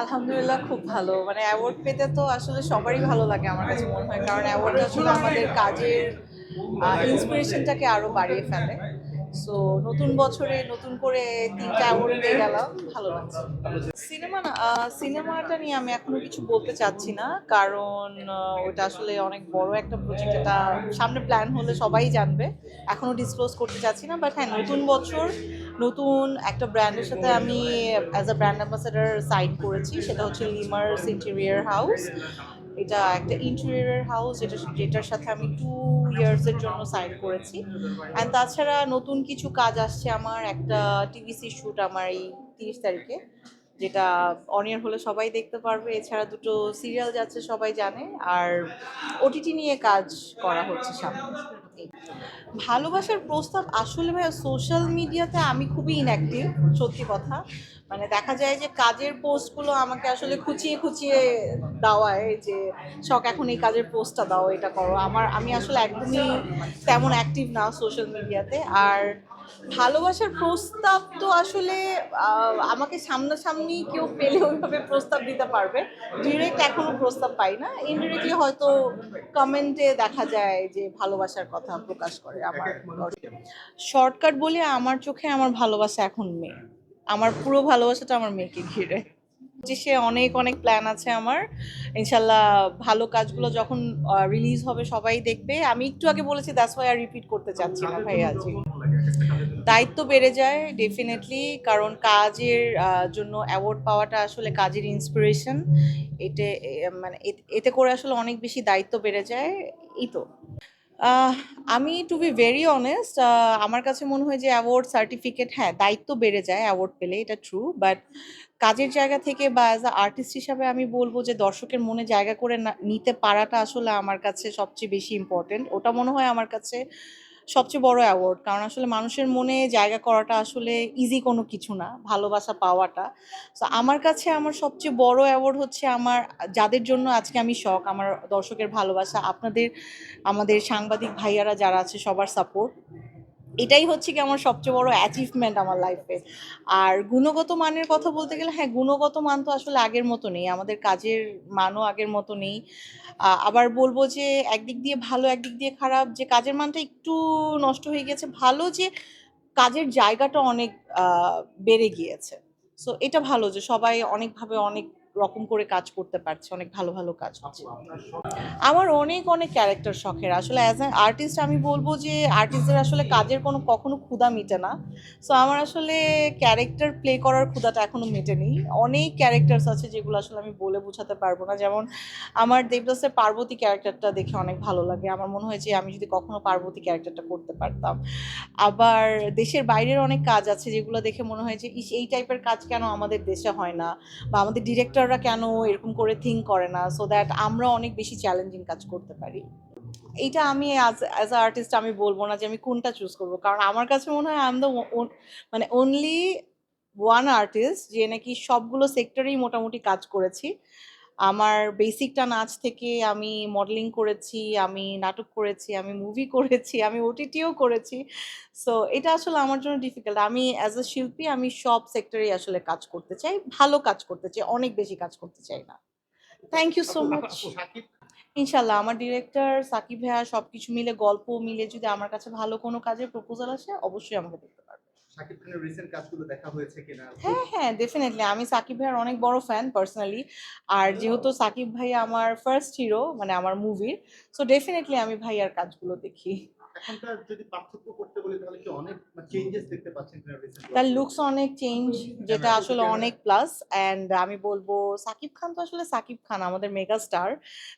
আলহামদুলিল্লাহ, খুব ভালো। মানে অ্যাওয়ার্ড পেতে তো আসলে সবারই ভালো লাগে আমার কাছে মনে হয়, কারণ অ্যাওয়ার্ড আসলে আমাদের কাজের ইন্সপিরেশনটাকে আরও বাড়িয়ে ফেলে। সো নতুন বছরে নতুন করে তিনটা অ্যাওয়ার্ড পেয়ে গেলাম, ভালো লাগছে। সিনেমা না সিনেমাটা নিয়ে আমি এখনও কিছু বলতে চাচ্ছি না, কারণ ওটা আসলে অনেক বড় একটা প্রজেক্ট এটা সামনে প্ল্যান হলে সবাই জানবে। এখনও ডিসক্লোজ করতে চাচ্ছি না বাট হ্যাঁ নতুন বছর নতুন একটা ব্র্যান্ডের সাথে আমি as a brand ambassador sign করেছি, সেটা হচ্ছে লিমার্স ইন্টেরিয়ার হাউস এটা একটা ইন্টেরিয়ার হাউস যেটা, যেটার সাথে আমি টু ইয়ার্সের জন্য সাইন করেছি। অ্যান্ড তাছাড়া নতুন কিছু কাজ আসছে আমার একটা টিভিসি শ্যুট আমার এই তিরিশ তারিখে। যেটা অনিয়ার হলে সবাই দেখতে পারবে। এছাড়া দুটো সিরিয়াল যাচ্ছে, সবাই জানে। আর ওটিটি নিয়ে কাজ করা হচ্ছে সামনে। ভালোবাসার প্রস্তাব আসলে ভাই সোশ্যাল মিডিয়াতে আমি খুবই ইনঅ্যাক্টিভ সত্যি কথা। মানে দেখা যায় যে কাজের পোস্টগুলো আমাকে আসলে খুঁচিয়ে খুঁচিয়ে দেওয়ায় যে শখ এখন এই কাজের পোস্টটা দাও এটা করো। আমার আমি আসলে একদমই তেমন অ্যাক্টিভ না সোশ্যাল মিডিয়াতে আর ভালোবাসার প্রস্তাব তো আসলে আমাকে সামনাসামনি কেউ পেলে ওইভাবে প্রস্তাব দিতে পারবে। ডিরেক্ট এখনও প্রস্তাব পাই না। ইনডিরেক্টলি হয়তো কমেন্টে দেখা যায় যে ভালোবাসার কথা প্রকাশ করে আমার। শর্টকাট বলে আমার চোখে আমার ভালোবাসা এখন মেয়ে আমার পুরো ভালোবাসাটা আমার মেয়েকে ঘিরে। পঁচিশে অনেক অনেক প্ল্যান আছে আমার। ইনশাল্লাহ ভালো কাজগুলো যখন রিলিজ হবে সবাই দেখবে। আমি একটু আগে বলেছি দ্যাটস ওয়াই আর রিপিট করতে চাচ্ছি না ভাই আজ দায়িত্ব বেড়ে যায় ডেফিনেটলি কারণ কাজের জন্য অ্যাওয়ার্ড পাওয়াটা আসলে কাজের ইন্সপিরেশন এতে মানে এতে- করে আসলে অনেক বেশি দায়িত্ব বেড়ে যায়। এই তো। আমি টু বি ভেরি অনেস্ট আমার কাছে মনে হয় যে অ্যাওয়ার্ড সার্টিফিকেট হ্যাঁ দায়িত্ব বেড়ে যায় অ্যাওয়ার্ড পেলে, এটা ট্রু বাট কাজের জায়গা থেকে বা অ্যাজ আ আর্টিস্ট হিসাবে আমি বলব যে দর্শকের মনে জায়গা করে নিতে পারাটা আসলে আমার কাছে সবচেয়ে বেশি ইম্পর্টেন্ট ওটা মনে হয় আমার কাছে সবচেয়ে বড় অ্যাওয়ার্ড কারণ আসলে মানুষের মনে জায়গা করাটা আসলে ইজি কোনো কিছু না, ভালোবাসা পাওয়াটা। তো আমার কাছে আমার সবচেয়ে বড় অ্যাওয়ার্ড হচ্ছে আমার, যাদের জন্য আজকে আমি শখ আমার দর্শকের ভালোবাসা, আপনাদের, আমাদের সাংবাদিক ভাইয়ারা যারা আছে সবার সাপোর্ট এটাই হচ্ছে কি আমার সবচেয়ে বড় অ্যাচিভমেন্ট আমার লাইফে আর গুণগত মানের কথা বলতে গেলে হ্যাঁ গুণগত মান তো আসলে আগের মতো নেই, আমাদের কাজের মানও আগের মতো নেই। আবার বলব যে, একদিক দিয়ে ভালো, একদিক দিয়ে খারাপ, যে কাজের মানটা একটু নষ্ট হয়ে গেছে, ভালো যে কাজের জায়গাটা অনেক বেড়ে গিয়েছে। সো এটা ভালো যে সবাই অনেকভাবে অনেক রকম করে কাজ করতে পারছে অনেক ভালো ভালো কাজ হচ্ছে। আমার অনেক অনেক ক্যারেক্টার শখের। আসলে অ্যাজ অ্যান আর্টিস্ট আমি বলব যে আর্টিস্টদের আসলে কাজের কোনো কখনো ক্ষুধা মিটে না। সো আমার আসলে ক্যারেক্টার প্লে করার ক্ষুধাটা এখনও মেটেনি। অনেক ক্যারেক্টার্স আছে যেগুলো আসলে আমি বলে বোঝাতে পারব না। যেমন আমার দেবদাসের পার্বতী ক্যারেক্টারটা দেখে অনেক ভালো লাগে। আমার মনে হয় যে আমি যদি কখনো পার্বতী ক্যারেক্টারটা করতে পারতাম। আবার দেশের বাইরের অনেক কাজ আছে যেগুলো দেখে মনে হয় যে এই টাইপের কাজ কেন আমাদের দেশে হয় না? বা আমাদের ডিরেক্টররা কেন এরকম করে থিঙ্ক করে না? সো দ্যাট আমরা অনেক বেশি চ্যালেঞ্জিং কাজ করতে পারি। এইটা আমি অ্যাজ আ আর্টিস্ট আমি বলব না যে আমি কোনটা চুজ করব। কারণ আমার কাছে মনে হয় আই এম দ্য মানে অনলি ওয়ান আর্টিস্ট যে নাকি সবগুলো সেক্টরেই মোটামুটি কাজ করেছি। আমার বেসিকটা নাচ থেকে আমি মডেলিং করেছি আমি নাটক করেছি আমি মুভি করেছি আমি ওটিটিও করেছি। সো এটা আসলে আমার জন্য ডিফিকাল্ট আমি অ্যাজ আ শিল্পী আমি সব সেক্টরেই আসলে কাজ করতে চাই ভালো কাজ করতে চাই অনেক বেশি কাজ করতে চাই না। থ্যাংক ইউ সো মাচ ইনশাল্লাহ আমার ডিরেক্টর সাকিব ভাইয়া সবকিছু মিলে গল্প মিলে যদি আমার কাছে ভালো কোনো কাজের প্রপোজাল আসে অবশ্যই আমাকে দেখতে পারবে। শাকিব খানের রিসেন্ট কাজগুলো দেখা হয়েছে কিনা? হ্যাঁ হ্যাঁ ডেফিনেটলি আমি সাকিব ভাইয়ার অনেক বড় ফ্যান পার্সোনালি আর যেহেতু সাকিব ভাই আমার ফার্স্ট হিরো মানে আমার মুভির সো ডেফিনেটলি আমি ভাইয়ার কাজগুলো দেখি। এখনকার যদি পার্থক্য করতে বলি তাহলে কি অনেক চেঞ্জেস দেখতে পাচ্ছেন তার লুকস অনেক চেঞ্জ যেটা আসলে অনেক প্লাস অ্যান্ড আমি বলব সাকিব খান তো আসলে সাকিব খান আমাদের মেগা স্টার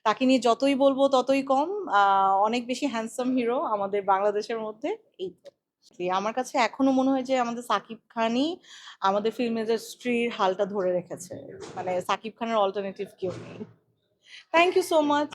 তাকে নিয়ে যতই বলব ততই কম। আহ, অনেক বেশি হ্যান্ডসাম হিরো আমাদের বাংলাদেশের মধ্যে এই আমার কাছে এখনও মনে হয় যে আমাদের সাকিব খানই আমাদের ফিল্ম ইন্ডাস্ট্রির হালটা ধরে রেখেছে। মানে সাকিব খানের অল্টারনেটিভ কেউ নেই। Thank you so much